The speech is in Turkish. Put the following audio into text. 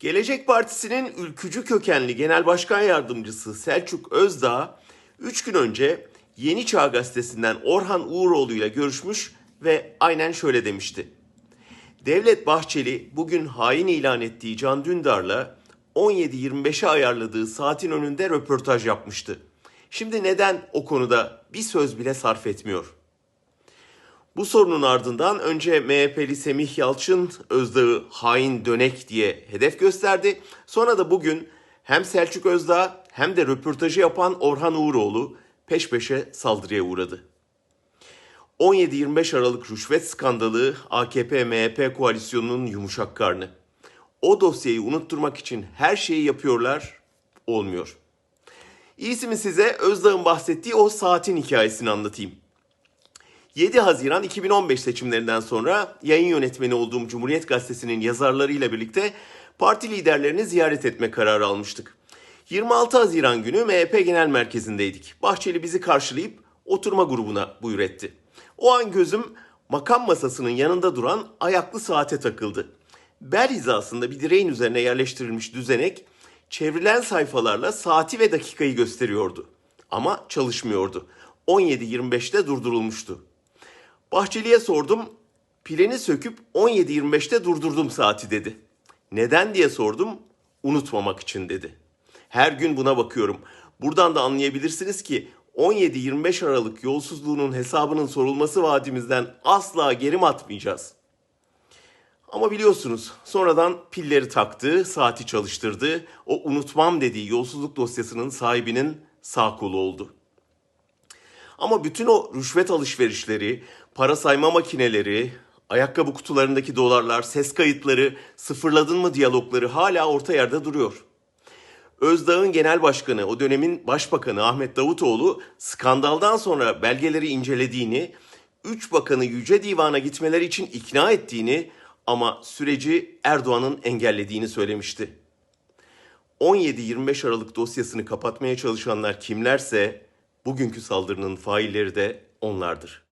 Gelecek Partisi'nin ülkücü kökenli Genel Başkan Yardımcısı Selçuk Özdağ 3 gün önce Yeni Çağ Gazetesi'nden Orhan Uğuroğlu ile görüşmüş ve aynen şöyle demişti. Devlet Bahçeli bugün hain ilan ettiği Can Dündar'la 17.25'e ayarladığı saatin önünde röportaj yapmıştı. Şimdi neden o konuda bir söz bile sarf etmiyor? Bu sorunun ardından önce MHP'li Semih Yalçın Özdağ'ı hain dönek diye hedef gösterdi. Sonra da bugün hem Selçuk Özdağ hem de röportajı yapan Orhan Uğuroğlu peş peşe saldırıya uğradı. 17-25 Aralık rüşvet skandalı AKP-MHP koalisyonunun yumuşak karnı. O dosyayı unutturmak için her şeyi yapıyorlar, olmuyor. İyisi mi size Özdağ'ın bahsettiği o saatin hikayesini anlatayım. 7 Haziran 2015 seçimlerinden sonra yayın yönetmeni olduğum Cumhuriyet Gazetesi'nin yazarlarıyla birlikte parti liderlerini ziyaret etme kararı almıştık. 26 Haziran günü MHP Genel Merkezi'ndeydik. Bahçeli bizi karşılayıp oturma grubuna buyur etti. O an gözüm makam masasının yanında duran ayaklı saate takıldı. Bel hizasında bir direğin üzerine yerleştirilmiş düzenek çevrilen sayfalarla saati ve dakikayı gösteriyordu. Ama çalışmıyordu. 17.25'te durdurulmuştu. Bahçeli'ye sordum. Pilini söküp 17.25'te durdurdum saati dedi. Neden diye sordum. Unutmamak için dedi. Her gün buna bakıyorum. Buradan da anlayabilirsiniz ki 17-25 Aralık yolsuzluğunun hesabının sorulması vaadimizden asla geri atmayacağız? Ama biliyorsunuz sonradan pilleri taktı, saati çalıştırdı. O unutmam dediği yolsuzluk dosyasının sahibinin sağ kolu oldu. Ama bütün o rüşvet alışverişleri, para sayma makineleri, ayakkabı kutularındaki dolarlar, ses kayıtları, sıfırladın mı diyalogları hala orta yerde duruyor. Özdağ'ın genel başkanı, o dönemin başbakanı Ahmet Davutoğlu skandaldan sonra belgeleri incelediğini, üç bakanı Yüce Divan'a gitmeleri için ikna ettiğini ama süreci Erdoğan'ın engellediğini söylemişti. 17-25 Aralık dosyasını kapatmaya çalışanlar kimlerse bugünkü saldırının failleri de onlardır.